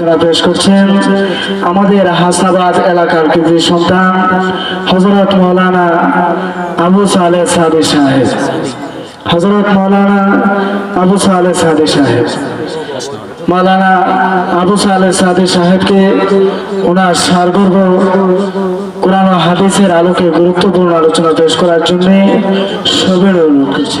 তারা পেশ করছেন, আমাদের হাসনাবাদ এলাকার কৃতি সন্তান হজরত মৌলানা আবু সালে সাদি সাহেব। হজরত মৌলানা আবু সালে সাদি সাহেব। মালানা আবু সালে সাদি সাহেবকে ওনার সারগর্ভ কোরআন হাদিসের আলোকে গুরুত্বপূর্ণ আলোচনা পেশ করার জন্য সবের অনুরোধ করছি।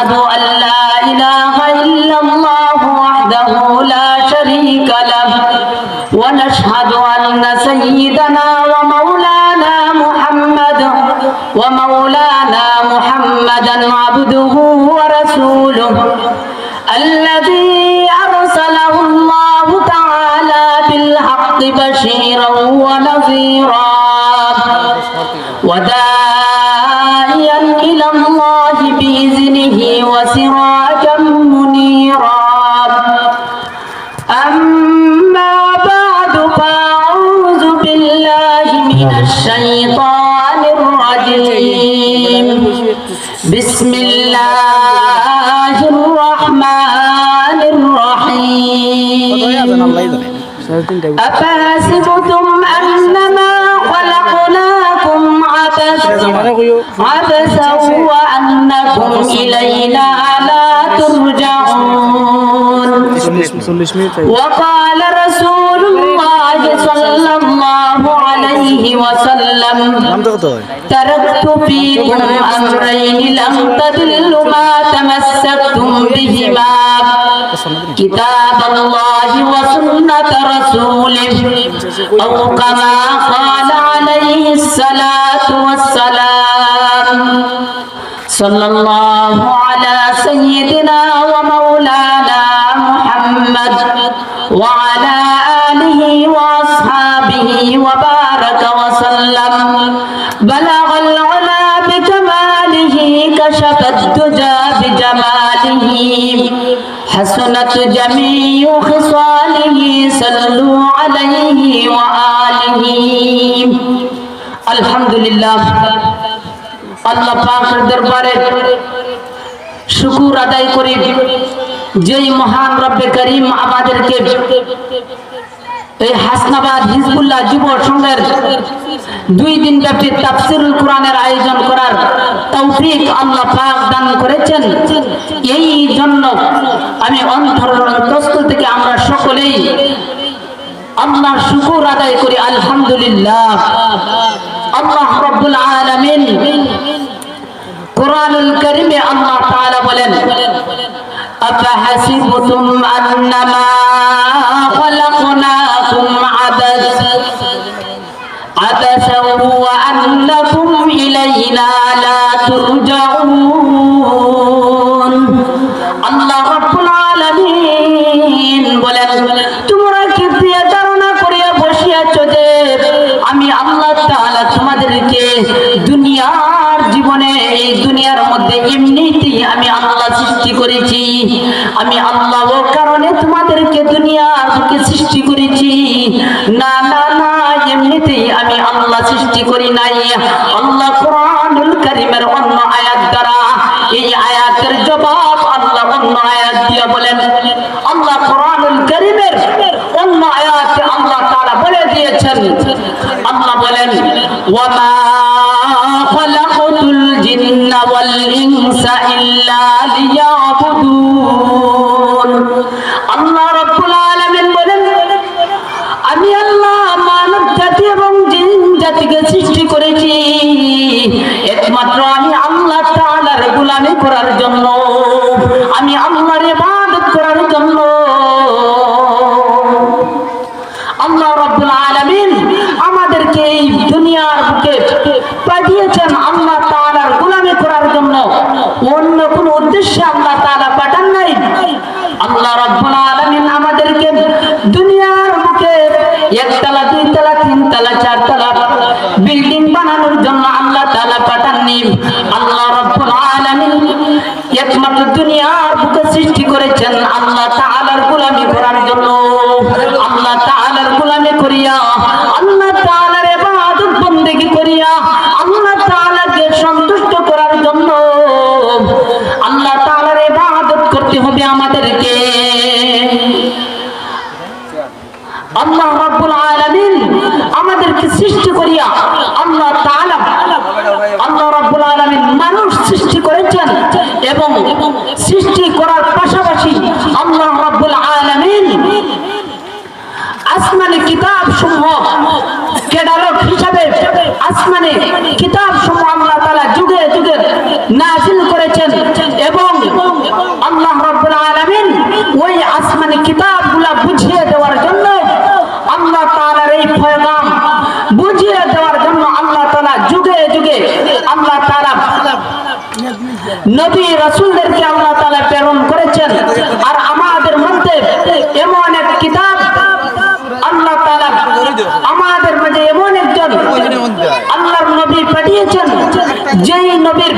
ونشهد أن لا إله إلا الله وحده لا شريك له ونشهد أن سيدنا ومولانا محمد ومولانا محمدا عبده ورسوله الذي أفحسبتم أنما خلقناكم عبثا؟ عبثا وأنكم إلينا لا ترجعون. وقال رسول الله صلى الله عليه وسلم تركت فيكم أمرين لم تضلوا ما تمسكتم بهما. كتاب الله وسنة رسوله. أو كما قال عليه الصلاة والسلام. صلى الله على سيدنا ومولانا محمد وعلى آله وأصحابه وبارك وسلم. بلغ العلا بكماله كشف الدجى بجماله. حسنت جميع خصاله صلوا عليه وآله الحمد لله আল্লাহ পাকের দরবারে শুকুর আদায় করি যেই মহান রব্বে করিম আমাদেরকে এই হাসনাবাদ হিজবুল্লাহ যুব সংঘের দুই দিন ব্যাপী তাফসিরুল কোরআনের আয়োজন করার তৌফিক আল্লাহ পাক দান করেছেন। এই জন্য আমি থেকে আমরা সকলেই আল্লাহ শুকুর আদায় করি, আলহামদুলিল্লাহ। আল্লাহ রব্বুল আলামিন কোরআনুল আল্লাহ তাআলা বলেন আন্নামা عبثا وأنكم إلينا لا ترجعون আল্লাহ রাব্বুল আলামিন বলেন তোমরা কি দিয়ে ধারণা করিয়া বসিয়াছ যে আমি আল্লাহ তাআলা তোমাদেরকে দুনিয়ার জীবনে এই দুনিয়ার মধ্যে এমনিতেই আমি আল্লাহ সৃষ্টি করেছি আমি আল্লাহ ও কারণে তোমাদেরকে দুনিয়ার বুকে সৃষ্টি করেছি না না না এমনিতেই আমি আল্লাহ সৃষ্টি করি নাই। আল্লাহ কোরআনুল কারীমের অন্য আয়াত দ্বারা এই আয়াতের জবাব আল্লাহ অন্য আয়াত দিয়ে বলেন। আল্লাহ কোরআনুল কারীমের অন্য আয়াতে আল্লাহ তাআলা বলে দিয়েছেন। আল্লাহ বলেন, ওয়ামা খালাকাতুল জিন্না ওয়াল ইনসা ইল্লা সৃষ্টি করেছি। একমাত্র আল্লাহ রাব্বুল আলামিন আমাদেরকে সৃষ্টি করিয়া আল্লাহ তাআলা আল্লাহ রাব্বুল আলামিন মানুষ সৃষ্টি করেছেন এবং সৃষ্টি করার পাশাপাশি আল্লাহ রাব্বুল আলামিন আসমানি কিতাব সমূহ ক্যাটালগ হিসাবে আসমানি কিতাব সমূহ আল্লাহ তাআলা যুগে যুগে নাজিল করেছেন এবং আল্লাহ রাব্বুল আলামিন ওই আসমানি কিতাবগুলা বুঝিয়ে দেওয়ার জন্য এই পয়গাম বুঝিয়ে দেওয়ার জন্য আল্লাহ তাআলা যুগে যুগে আল্লাহ তাআলা নবী রাসূলদেরকে আল্লাহ তাআলা প্রেরণ করেছেন। আর আমাদের মধ্যে এমন এক কিতাব আল্লাহ তাআলা আমাদের মাঝে এমন একজন আল্লাহর নবী পাঠিয়েছেন, যেই নবীর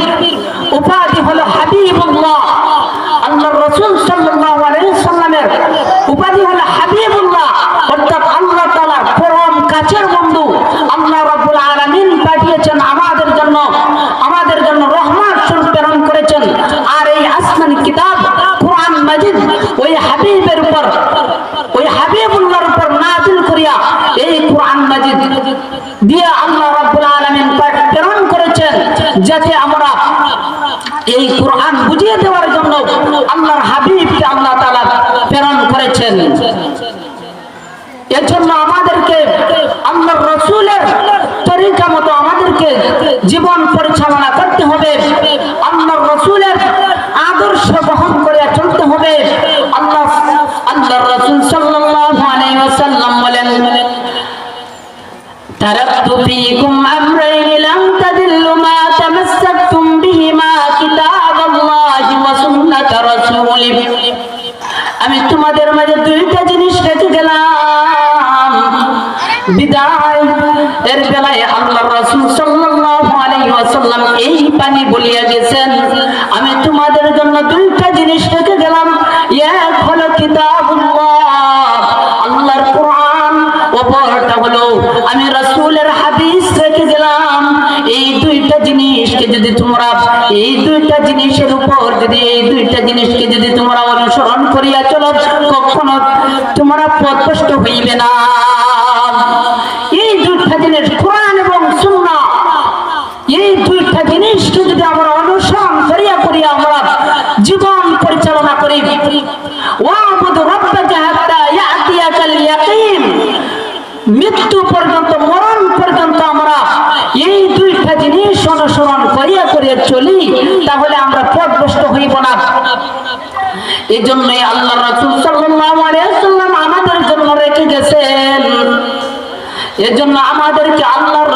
উপাধি হলো হাবিবুল্লাহ আল্লাহর রাসূল সাল্লাল্লাহু আলাইহি সাল্লামের উপাধি হলো হাবিবুল্লাহ অর্থাৎ আল্লাহ তাআলার পরম কাছের বন্ধু আল্লাহ রাব্বুল আলামিন পাঠিয়েছেন আমাদের জন্য আমাদের জন্য রহমত স্বরূপ প্রেরণ করেছেন আর এই আসমানি কিতাব কোরআন মাজিদ ওই হাবিবের উপর ওই হাবিবুল্লাহর উপর নাজিল করিয়া এই কোরআন মাজিদ দিয়ে আল্লাহ রাব্বুল আলামিন প্রেরণ করেছেন যাতে আমরা এই কোরআন বুঝিয়ে দেওয়ার জন্য আল্লাহর হাবিবকে আল্লাহ তাআলা প্রেরণ করেছেন এর জন্য আমাদেরকে আল্লাহর রসুলের তরিকা মতো আমাদেরকে জীবন পরিচালনা করতে হবে আল্লাহর রসুলের আদর্শ বহন করে চলতে হবে আল্লাহ আল্লাহর রসুল সাল্লাল্লাহু আলাইহি ওয়াসাল্লাম বলেন تركت فيكم أمرين لم تدلوا ما تمسكتم بهما كتاب الله وسنة رسوله আমি তোমাদের মাঝে দুইটা বিদায়। এর বেলায় আল্লাহ রাসূল সাল্লাল্লাহু এই পানি বলিয়া গেছেন, আমি তোমাদের জন্য দুইটা জিনিস রেখে গেলাম। এই দুইটা জিনিসকে যদি তোমরা, এই দুইটা জিনিসের উপর যদি, এই দুইটা জিনিসকে যদি তোমরা অনুসরণ করিয়া চলো, কখনো তোমরা পথভ্রষ্ট হইবে না এই দুইটা জিনিস কোরআন এবং সুন্নাহ এই দুইটা জিনিসকে যদি আমরা অনুসরণ করিয়া করিয়া আমরা জীবন পরিচালনা করি ওয়াবুদ রাব্বাকা হাত্তা ইয়াতিয়াকাল ইয়াকিন মৃত্যু পর্যন্ত, মরণ পর্যন্ত আমরা এই দুইটা জিনিস অনুসরণ করিয়া করিয়া চলি, তাহলে আমরা পথভ্রষ্ট হইব না। এই জন্যই আল্লাহ রাসুল সাল্লাম আমাদের জন্য রেখে গেছেন। জন্য আমাদেরকে আল্লাহর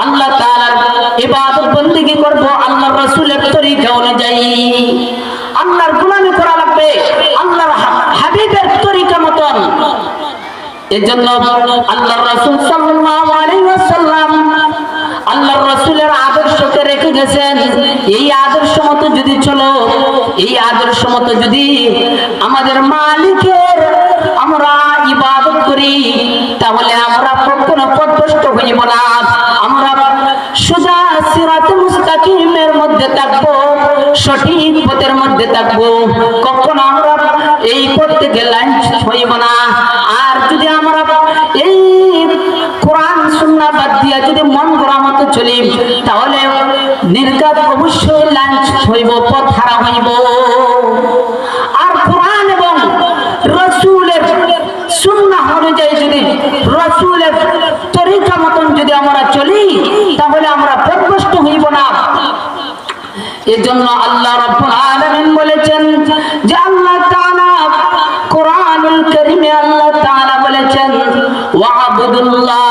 আল্লাহ তাআলার ইবাদত বندگی করব, আল্লাহর রাসূলের তরিকা অনুযায়ী। আল্লাহর গুণানি করা লাগবে, আল্লাহর হাবিবের তরিকা মতন। এজন্য আল্লাহর রাসূল সাল্লাল্লাহু আলাইহি ওয়াসাল্লাম আল্লাহর রাসূলের আদর্শকে রেখে গেছেন। এই আদর্শ মতো যদি চলো, এই আদর্শ মতো যদি আমাদের মালিকের আমরা ইবাদত করি, তাহলে আমরা কখনো পথভ্রষ্ট হইব না। আমরা সোজা সিরাতে মুস্তাকিমের মধ্যে থাকব, সঠিক পথের মধ্যে থাকব। কখনো আমরা এই পথ থেকে লাঞ্চ চলি, তাহলে নির্গাত অবশ্যই লাঞ্চ হইব পথ হারা হইব। আর কোরআন এবং রসুলের সুন্নাহ অনুযায়ী যদি রসুলের তরিকা মতন যদি আমরা চলি, তাহলে আমরা পথভ্রষ্ট হইব না। এজন্য আল্লাহ রাব্বুল আলামিন বলেছেন যে আল্লাহ তাআলা কোরআনুল কারীমে আল্লাহ তাআলা বলেছেন ওয়াবুদুল্লাহ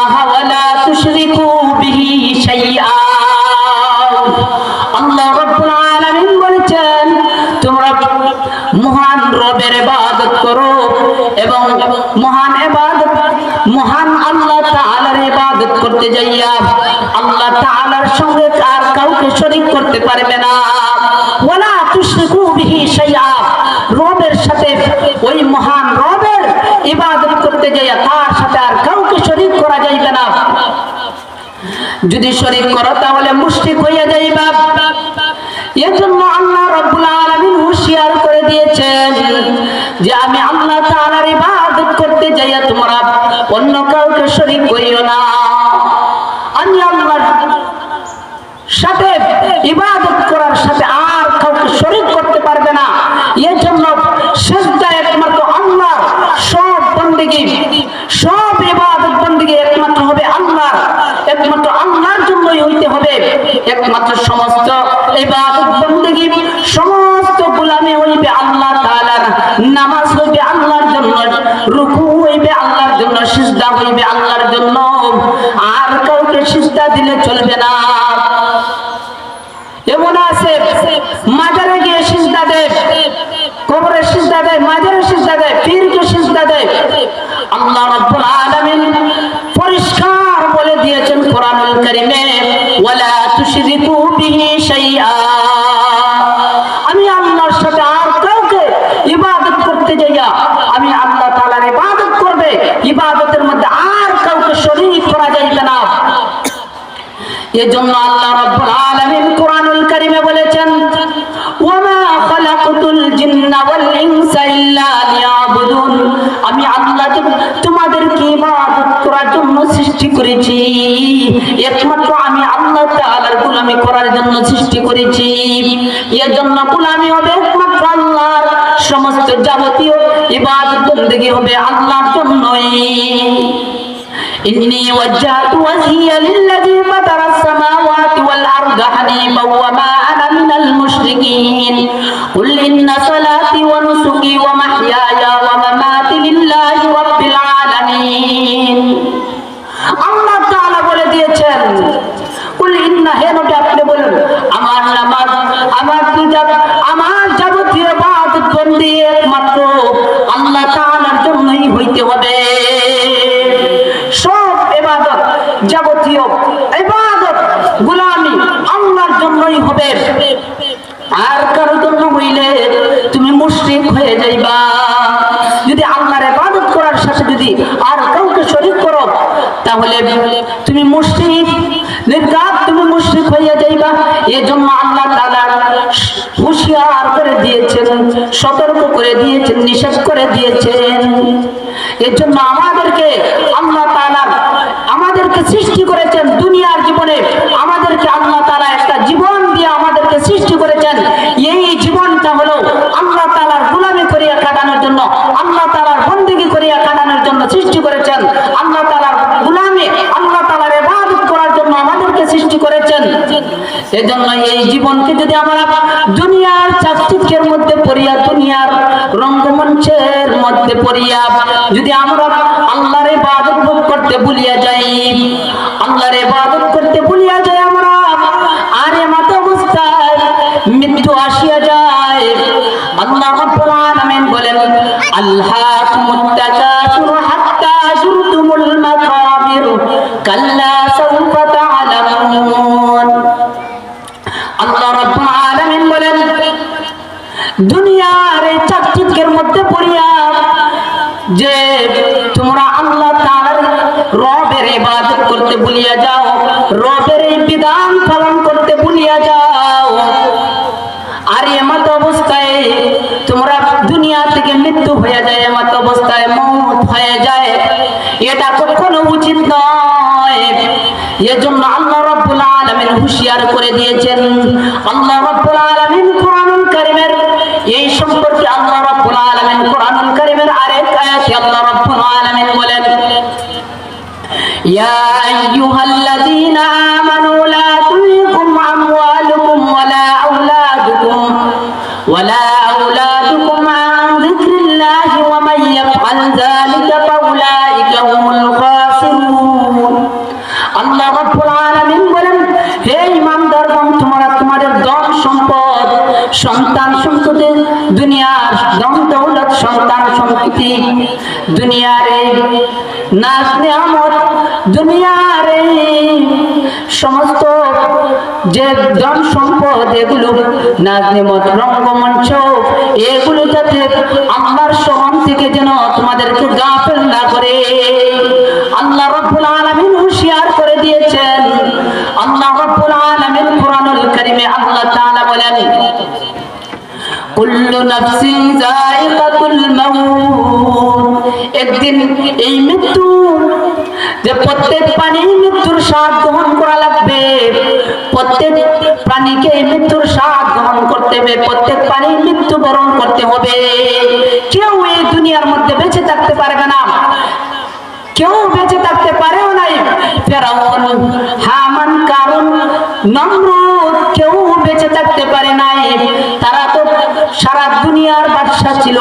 করতে যাইয়া আল্লাহ তাআলার সঙ্গে আর কাউকে শরীক করতে পারবে না। ওয়ালা তুশরিকু বিহি শাইআ। রবের সাথে ওই মহান রবের ইবাদত করতে যাইয়া তার সাথে আর কাউকে শরীক করা যাইবে না। যদি শরীক করো তাহলে মুশরিক হইয়া যাইবা। এর জন্য আল্লাহ রাব্বুল আলামিন হুঁশিয়ার করে দিয়েছেন যে আমি আল্লাহ তাআলার ইবাদত করতে যাইয়া তোমরা অন্য কাউকে শরীক করিও না। সাথে ইবাদত করার সাথে আর কাউকে শরীক করতে পারবে না। এর জন্য সেজদা একমাত্র আল্লাহ সব বন্দেগী সব ইবাদত বন্দেগী একমাত্র হবে আল্লাহ একমাত্র আল্লাহর জন্যই হইতে হবে। একমাত্র সমস্ত ইবাদত বন্দেগী সমস্ত গোলামি হইবে আল্লাহ তাআলার নামাজ হইবে আল্লাহর জন্য, রুকু হইবে আল্লাহর জন্য, সিজদা হইবে আল্লাহর জন্য। সিজদা দিলে চলবে না। এমন আছে, মাজারে গিয়ে দেয় কবরের দেয় মাজারের দেয় পীরকে দেয় আল্লাহ রাব্বুল আলামিন পরিষ্কার বলে দিয়েছেন কোরআনুল কারীমে, ওয়ালা তুশরিকু বিহি শাইআ আমি আল্লাহর সাথে আর কাউকে ইবাদত করতে যাইয়া আমি আল্লাহ তাআলার ইবাদত করবে ইবাদতের মধ্যে আর কাউকে শরীক করা যাইবে না এজন্য আল্লাহ রাব্বুল আলামিন কোরআনুল কারীমে বলেছেন, ওয়ামা খালাকতুল জিন্না ওয়াল ইনসা ইল্লা লিয়াবুদুন। আমি আল্লাহ তোমাদেরকে ইবাদত করার জন্য সৃষ্টি করেছি। একমাত্র আমি আল্লাহ তাআলার গোলামি করার জন্য সৃষ্টি করেছি। এজন্য গোলামি হবে একমাত্র আল্লাহর। সমস্ত যাবতীয় ইবাদত বندگی হবে আল্লাহর জন্যই। إني وجهت وجهي للذي فطر السماوات والأرض حنيفا وما أنا من المشركين قل إن صلاتي ونسكي ومحياي ومماتي لله رب العالمين আল্লাহ তাআলা বলে দিয়েছেন কুল ইন্না হে নবী আপনি বলুন আমার নামাজ আমার পূজা আমার যাবতীয় ইবাদত বন্দি একমাত্র আল্লাহ তাআলার জন্যই হইতে হবে যাবতীয় আল্লাহর জন্যই হবে। আর কারও জন্য হইলে তুমি মুশরিক হয়ে যাইবা। যদি আল্লাহর ইবাদত করার সাথে যদি আর কাউকে শরীক করো, তাহলে তুমি মুশরিক, নির্ঘাত এজন্য করে দিয়েছেন, সতর্ক করে দিয়েছেন, নিষেধ করে দিয়েছেন। এর জন্য আমাদেরকে আল্লাহ তাআলা আমাদেরকে সৃষ্টি করেছেন দুনিয়ার জীবনে। আমাদেরকে আল্লাহ তারা একটা জীবন দিয়ে আমাদেরকে সৃষ্টি করেছেন। এই জীবনটা হলো আল্লাহ তালার গুলামি করিয়া কাটানোর জন্য, আল্লাহ তালার বন্দিগি করিয়া কাটানোর জন্য সৃষ্টি করেছেন। আল্লাহ তালার গোলামি আল্লাহ তাআলার ইবাদত করার জন্য আমাদেরকে সৃষ্টি করেছেন। এজন্য এই জীবনকে যদি আমরা দুনিয়ার চাকচিক্যের মধ্যে পড়িয়া, দুনিয়ার রঙ্গমঞ্চের মধ্যে পড়িয়া, যদি আমরা আল্লাহর ইবাদত করতে ভুলিয়া যাই, আল্লাহর ইবাদত করতে ভুলিয়া যাই আমরা, আরে মাতা অবস্থায় মৃত্যু আসিয়া যায়। আল্লাহ রাব্বুল আলামিন বলেন আল্লাহকুমুত যে তোমরা আল্লাহ তাআলার রবের ইবাদত করতে ভুলিয়া যাও, রবের এই বিধান পালন করতে ভুলিয়া যাও। আর এমত অবস্থায় তোমরা দুনিয়া থেকে মৃত্যু হয়ে যায়, এমত অবস্থায় মত হয়ে যায়। এটা কখনো উচিত নয়। এজন্য আল্লাহ রাব্বুল আলামিন হুঁশিয়ার করে দিয়েছেন, আল্লাহ রাব্বুল আলামিন কোরআনুল কারীমের এই সম্পর্কে أيها الذين آمنوا لا تلهكم أموالكم ولا أولادكم ولا أولادكم عن ذكر الله ومن يفعل ذلك فأولئك هم الخاسرون আল্লাহ রাব্বুল আলামিন বলেন হে ইমানদারগণ তোমরা তোমাদের ধন সম্পদ সন্তান সম্পদের দুনিয়ার ধন দৌলত সন্তান সম্পত্তি দুনিয়ার এই নাজ নিয়ামত দুনিয়ার এই সমস্ত যে ধন সম্পদ এগুলো নাজ নিয়ামত রঙ্গমঞ্চ এগুলো যাতে আল্লাহর স্মরণ থেকে যেন তোমাদেরকে গাফেল না করে। আল্লাহ রব্বুল আলামিন হুঁশিয়ার করে দিয়েছেন। আল্লাহ রব্বুল আলামিন কোরআনুল কারীমে আল্লাহ তাআলা বলেন, কুল্লু নাফসিন যায়িকাতুল মাউত। একদিন এই মৃত্যু যে প্রত্যেক প্রাণী স্বাদ গ্রহণ করা লাগবে। প্রত্যেক প্রাণীকে মৃত্যুর স্বাদ গ্রহণ করতে হবে, প্রত্যেক প্রাণী মৃত্যু বরণ করতে হবে। কেউ এই দুনিয়ার মধ্যে বেঁচে থাকতে পারবে না। কেউ বেঁচে থাকতে পারেও নাই। ফেরাউন, হামান কারণ নমরুদ কেউ বেঁচে থাকতে পারে নাই। তারা তো সারা দুনিয়ার বাদশা ছিল,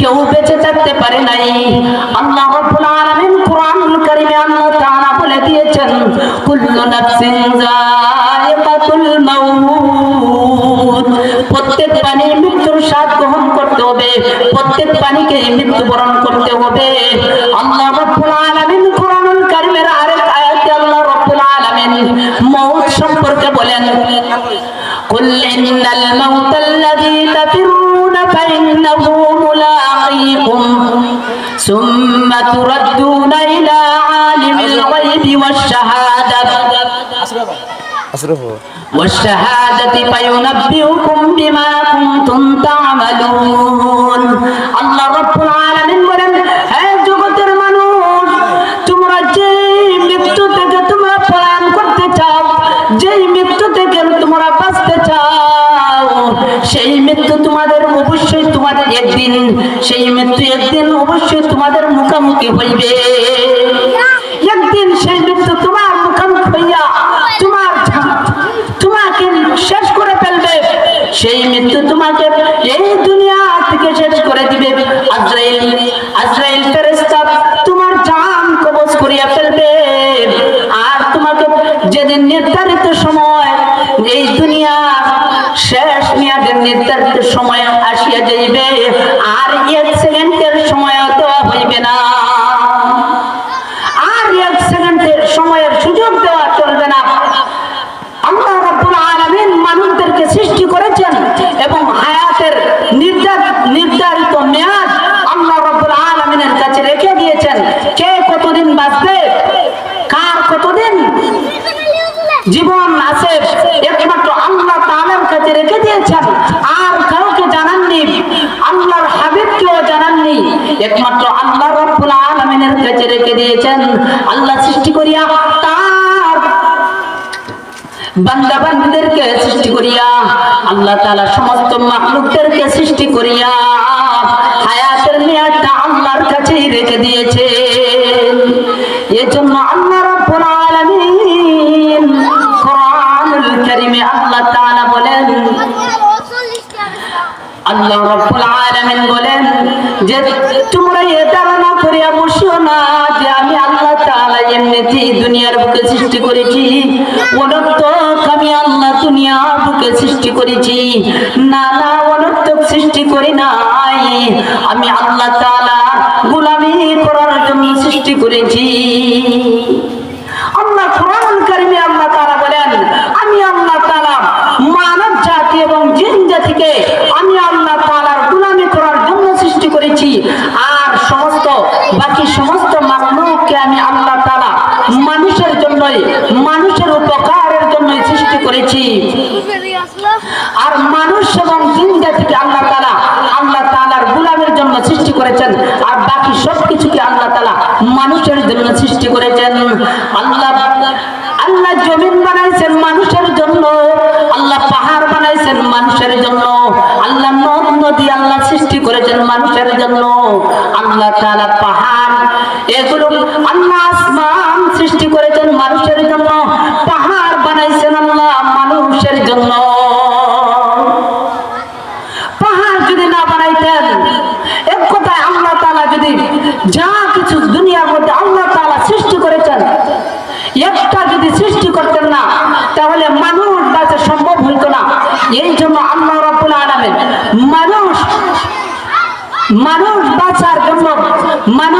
কেউ বেঁচে থাকতে পারে নাই। আল্লাহ রাব্বুল আলামিন কোরআনুল কারীমে আল্লাহ দিয়েছেন কুল্লু নাফসিন যায়িকাতুল মাউত প্রত্যেক প্রাণী মৃত্যুর স্বাদ গ্রহণ করতে হবে প্রত্যেক প্রাণীকে মৃত্যুবরণ করতে হবে আল্লাহ রাব্বুল আলামিন কোরআনুল কারীমের আরেক আয়াতে আল্লাহ রাব্বুল আলামিন মউত সম্পর্কে বলেন قل إن الموت الذي تفرون فإنه ملاقيكم ثم تردون إلى عالم الغيب والشهادة أصرفه والشهادة فينبئكم بما كنتم تعملون আল্লাহ রব্বুল আলামিন বলেন হে জগতের মানুষ তোমরা যে মৃত্যু থেকে তোমরা পলায়ন করতে চাও যেই মৃত্যু থেকে তোমরা বাঁচতে চাও সেই মৃত্যু তোমাদের অবশ্যই তোমাদের একদিন সেই মৃত্যু একদিন অবশ্যই তোমাদের মুখোমুখি হইবে সেই মৃত্যু তোমাকে এই দুনিয়া থেকে শেষ করে দিবে। আজরাইল আজরাইল ফেরেশতা তোমার জান কবজ করিয়া ফেলবে। আর তোমাকে যেদিন নির্ধারিত সময় এই দুনিয়া শেষ মেয়াদের নির্ধারিত সময় আসিয়া যাইবে, আর এক সেকেন্ডের সময় দেওয়া হইবে না। আর এক সেকেন্ডের সময়ের সুযোগ দেওয়া চলবে না আল্লাহ রাব্বুল আলামিন মানুষদেরকে সৃষ্টি করেছেন এবং হায়াতের নির্ধার- নির্ধারিত মেয়াদ আল্লাহ রাব্বুল আলামিনের কাছে রেখে দিয়েছেন কে কতদিন বাঁচবে কার কতদিন জীবন আছে, একমাত্র আল্লাহ তাআলার কাছে রেখে দিয়েছেন। আর কাউকে জানাননি, আল্লাহর হাবিবকেও জানাননি। একমাত্র আল্লাহ রাব্বুল আলামিনের কাছে রেখে দিয়েছেন। আল্লাহ সৃষ্টি করিয়া তার সৃষ্টি করিয়া, আল্লাহ তাআলা সমস্ত সৃষ্টি করিয়া, হায়াতের মেয়াদটা আল্লাহর কাছেই রেখে দিয়েছে এজন্য আল্লাহ যে তোমরা এ ধারণা করিয়া বসিও না যে আমি আল্লাহ তাআলা এমনিতেই দুনিয়ার বুকে সৃষ্টি করেছি। অনর্থক আমি আল্লাহ দুনিয়ার বুকে সৃষ্টি করেছি। না না অনর্থক সৃষ্টি করি নাই। আমি আল্লাহ তাআলা গোলামি করার জন্য সৃষ্টি করেছি। আল্লাহ কোরআন কারিমে আল্লাহ তাআলা বলেন, আমি আল্লাহ তাআলা মানব জাতি এবং জিন জাতিকে আমি আল্লাহ তাআলার গোলামি করার জন্য সৃষ্টি করেছি আর সমস্ত বাকি সমস্ত মানবকে আমি আল্লাহ তাআলা মানুষের জন্যই মানুষের উপকারের জন্যই সৃষ্টি করেছি। আর মানুষ এবং জিন জাতিকে আল্লাহ তালা, আল্লাহ তালার গোলামের জন্য সৃষ্টি করেছেন। আর বাকি সবকিছুকে আল্লাহ তালা মানুষের জন্য সৃষ্টি করেছেন। আল্লাহ আল্লাহ জমিন বানাইছেন মানুষের জন্য। আল্লাহ পাহাড় বানাইছেন মানুষের জন্য। আল্লাহ নদ, নদী আল্লাহ সৃষ্টি করেছেন মানুষের জন্য। আল্লাহ তালা পাহাড়, এগুলো আল্লাহ আসমান সৃষ্টি করেছেন মানুষের জন্য। মানুষের জন্য। পাহাড় যদি না বানাইতেন, এক কথায় আল্লাহ তাআলা যদি যা কিছু দুনিয়ার মধ্যে আল্লাহ তাআলা সৃষ্টি করেছেন, একটা যদি সৃষ্টি করতেন না, তাহলে মানুষ বাঁচা সম্ভব হইতো না। এই জন্য আল্লাহ রাব্বুল আলামিন মানুষ মানুষ বাঁচার জন্য, মানুষ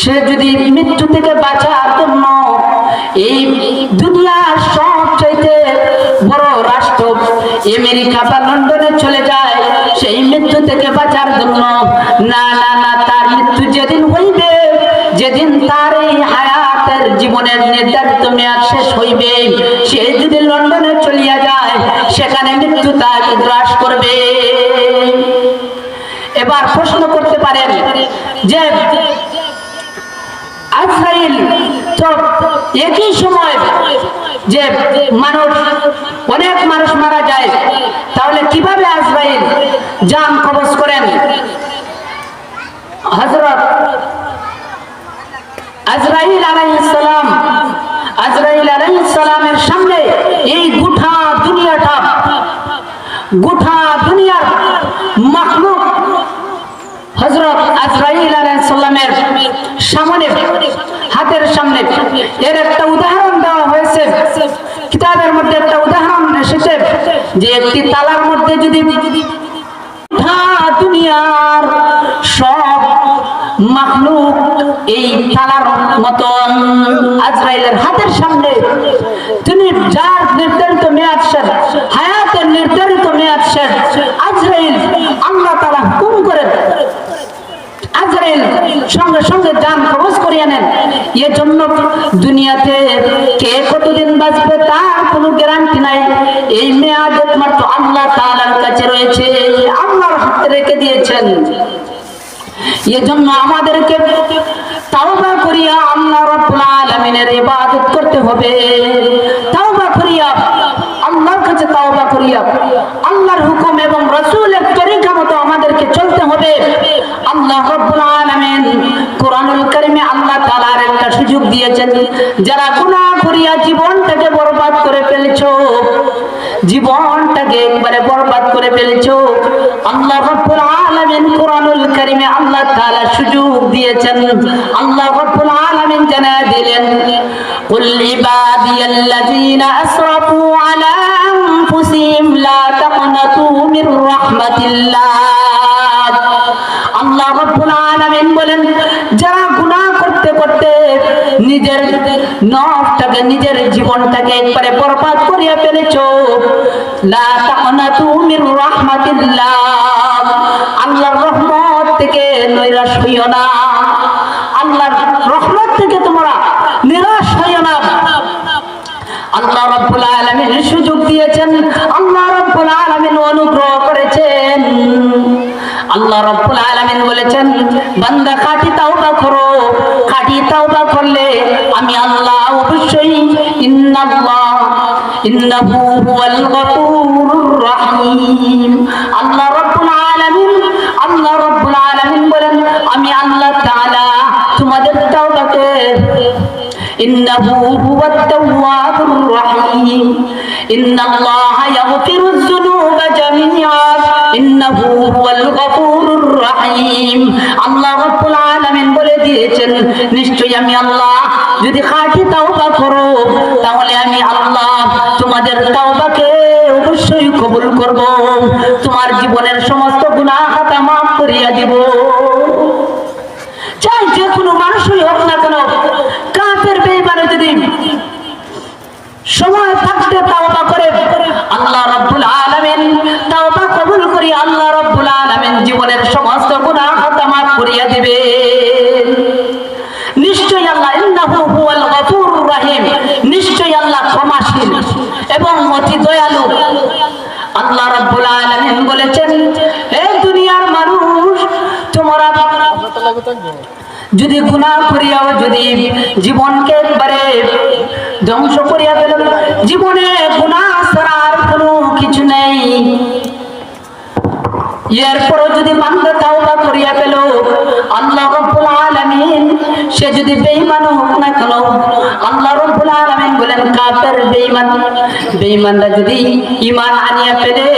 সে যদি মৃত্যু থেকে বাঁচার জন্য এই দুনিয়ার সব চাইতে বড় রাষ্ট্র আমেরিকা বা লন্ডনে চলে যায়, সেই মৃত্যু থেকে বাঁচার জন্য। না না না, তার মৃত্যু যেদিন হইবে, যেদিন তার এই হায়াতের জীবনের নির্ধারিত মেয়াদ শেষ হইবে, সে যদি এবার প্রশ্ন করতে পারেন যে আজরাইল তো একই সময় যে মানুষ, অনেক মানুষ মারা যায়, তাহলে কীভাবে আজরাইল জান কবজ করেন? হজরত আজরাইল আলাইহিস সালাম, আজরাইল আলাইহিস সালামের সামনে এই গোটা দুনিয়াটা, গোটা দুনিয়ার মাখলুক হজরত আজরাইল আলাইহিস সালামের সামনে, হাতের সামনে এর একটা উদাহরণ দেওয়া হয়েছে। কিতাবের মধ্যে একটা উদাহরণ এসেছে যে একটি তালার মধ্যে যদি দুনিয়ার সব মাখলুক এই তালার মতন আজরাইলের হাতের সামনে, তিনি যার নির্ধারিত মেয়াদ শেষ হায়াতের নির্ধারিত মেয়াদ শেষ আজরাইল আল্লাহ তালা হুকুম করেন আজরাইল সঙ্গে সঙ্গে যান খরচ করিয়ে নেন। এর জন্য দুনিয়াতে কে কতদিন বাঁচবে তার কোনো গ্যারান্টি নাই। এই মেয়াদ একমাত্র আল্লাহ তাআলার কাছে রয়েছে আল্লাহর হাতে রেখে দিয়েছেন। এজন্য আমাদেরকে তাওবা করিয়া আল্লাহ রাব্বুল আলামিনের ইবাদত করতে হবে। তাওবা করিয়া আল্লাহর কাছে তাওবা করিয়া আল্লাহর হুকুম এবং রাসূলের মতো আমাদেরকে চলতে হবে। আল্লাহ কোরআনুল কারীমে আল্লাহ একটা সুযোগ দিয়েছেন। যারা করিয়া জীবনটাকে বরবাদ করে জীবনটাকে একবারে বরবাদ করে ফেলেছো, আল্লাহ রাব্বুল আলামিন কোরআনুল কারীমে আল্লাহ তাআলা সুযোগ দিয়েছেন। আল্লাহ রাব্বুল জানা দিলেন, কুল ইবাদিয়াল্লাযীনা আসরাফু আলা আনফুসিহিম লা তাকনাতু মির রাহমাতিল্লাহ আল্লাহ রাব্বুল আলামিন বলেন, যারা গুনাহ করতে করতে নিজের নফটাকে, নিজের জীবনটাকে একবারে বরবাদ করিয়া ফেলেছো, লা তাকনাতু মির রাহমাতিল্লাহ। আল্লাহর রহমত থেকে নৈরাশ হইও না। আল্লাহর রহমত থেকে তোমরা নিরাশ হইও না। আল্লাহ রাব্বুল আলামিন সুযোগ দিয়েছেন। আল্লাহ রাব্বুল আলামিন অনুগ্রহ করেছেন। আল্লাহ রাব্বুল আলামিন বলেছেন, বান্দা, খাঁটি তাওবা করো। খাঁটি তাওবা করলে আমি আল্লাহ অবশ্যই ইন্নাল্লাহ, ইন্নাহু হুয়াল গফুরুর রহিম। আল্লাহ রাব্বুল আলামিন, আল্লাহ রাব্বুল আলামিন বলেন, আমি আল্লাহ তাআলা তোমাদের তাওবাকে إنه هو التواب الرحيم إن الله يغفر الذنوب جميعا إنه هو الغفور الرحيم আল্লাহ রাব্বুল আলামিন বলে দিয়েছেন নিশ্চয়ই আমি আল্লাহ যদি খাঁটি তাওবা করো তাহলে আমি আল্লাহ তোমাদের তাওবাকে অবশ্যই কবুল করব তোমার জীবনের সমস্ত গুনাহ খাতা মাফ করিয়া দিব চাই যে কোনো যদি সময় থাকতে তাওবা করে আল্লাহ রাব্বুল আলামিন তাওবা কবুল করি আল্লাহ রাব্বুল আলামিন জীবনের সমস্ত গুনাহ খাতা করিয়া দিবে নিশ্চয়ই আল্লাহ ইন্নাহু হুয়াল গফুরুর রহিম। নিশ্চয়ই আল্লাহ ক্ষমাশীল এবং অতি দয়ালু। আল্লাহ রাব্বুল আলামিন বলেছেন, হে দুনিয়ার মানুষ, তোমরা যদি গুনাহ করিয়াও, যদি জীবনকে একবারে ধ্বংস করিয়া ফেল, জীবনে গুনাহ ছাড়া কোনো কিছু নেই। এরপরও যদি বান্দা তাওবা করিয়া পেল আল্লাহ রাব্বুল আলামিন, সে যদি বেঈমান হোক না কেন, আল্লাহ রাব্বুল আলামিন বলেন, কাফের বেঈমান। বেঈমানরা যদি ঈমান আনিয়া ফেলে,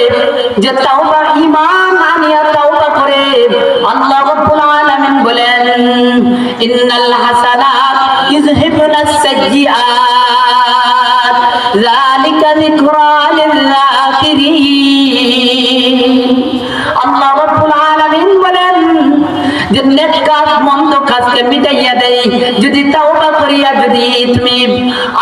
যে তাওবা ঈমান যদি তাওবা করিয়া যদি তুমি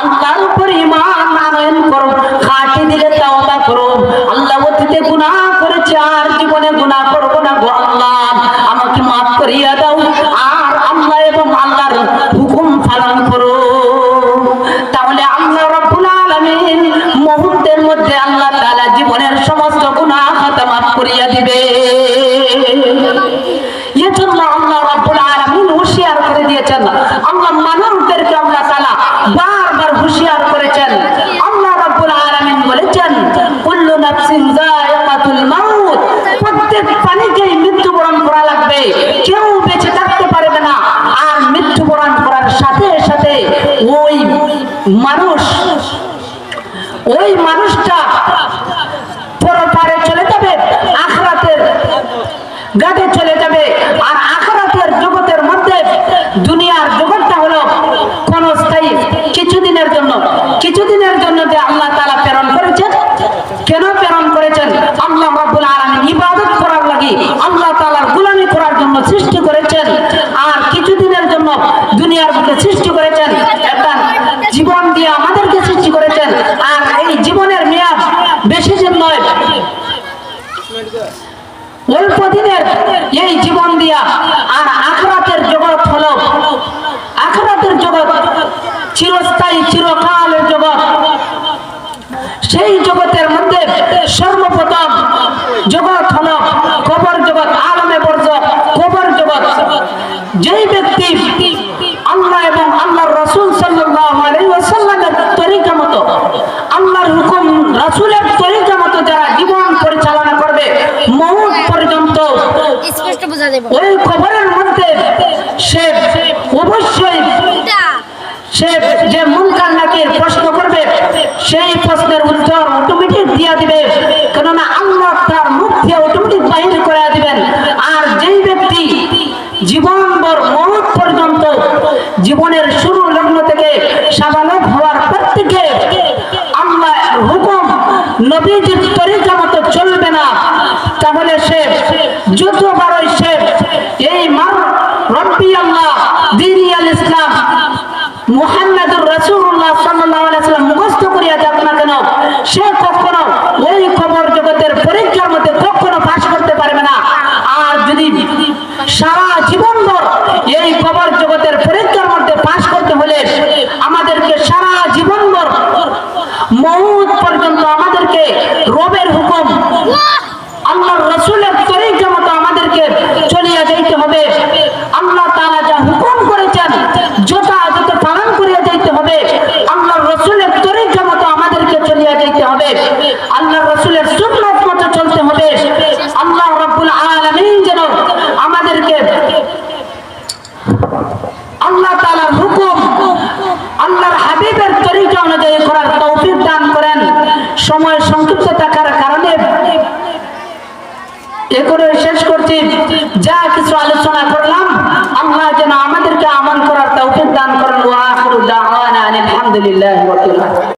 আল্লাহর উপর ঈমান আনয়ন করো, খাঁটি দিলে তাওবা করো। আল্লাহ অতীতে গুনাহ করেছে, আর জীবনে গুনাহ করব না গো আল্লাহ। আমাকে মাফ করিয়া দিবে। এজন্য আল্লাহ রাব্বুল আলামিন হুঁশিয়ার করে দিয়েছেন। আল্লাহ মানবদেরকে আল্লাহ তাআলা বারবার হুঁশিয়ার করেছেন। আল্লাহ রাব্বুল আলামিন বলেছেন, কুল্লু নাফসিন যায়িকাতুল মাউত। প্রত্যেক প্রাণীকেই মৃত্যুবরণ করা লাগবে। কেউ বেঁচে থাকতে পারবে না। আর মৃত্যুবরণ করার সাথে সাথে ওই মানুষ, ওই মানুষটা পরপারে চলে যাবে আখরাতের গাতে চলে যাবে। আর আখরাতের জগতের মধ্যে দুনিয়ার জগৎটা হলো কোন ক্ষণস্থায়ী কিছুদিনের জন্য কিছুদিনের জন্য যে আল্লাহ তাআলা প্রেরণ করেছেন। কেন প্রেরণ করেছেন? আল্লাহ রাব্বুল আলামিন ইবাদত করার লাগি আল্লাহ তালার গোলামি করার জন্য সৃষ্টি করেছেন। আর কিছুদিনের জন্য দুনিয়ার বুকে সৃষ্টি করেছেন একটা জীবন দিয়ে আমাদেরকে সৃষ্টি করেছেন আর এই জীবনের মেয়াদ বেশি দিন নয় অল্প দিনের এই জীবন দিয়া আর আখরাতের জগৎ হলো আখরাতের জগৎ চিরস্থায়ী চিরকালের জগৎ সেই জগতের মধ্যে সর্বপ্রথম জগৎ হলো কবর জগৎ আলমে বর্জ কবর জগৎ যেই ব্যক্তি আল্লাহ এবং আল্লাহর রসুল সাল্লাল্লাহু আলাইহি ওয়াসাল্লামের তরিকা মতো আল্লাহর হুকুম রাসূলের তরিকা মতো যারা জীবন পরিচালনা করবে মৌত পর্যন্ত স্পষ্ট বোঝা দেব ওই কবরের মধ্যে সে অবশ্যই সে যে মুনকার নাকির প্রশ্ন করবে সেই প্রশ্নের উত্তর yo, আমাদেরকে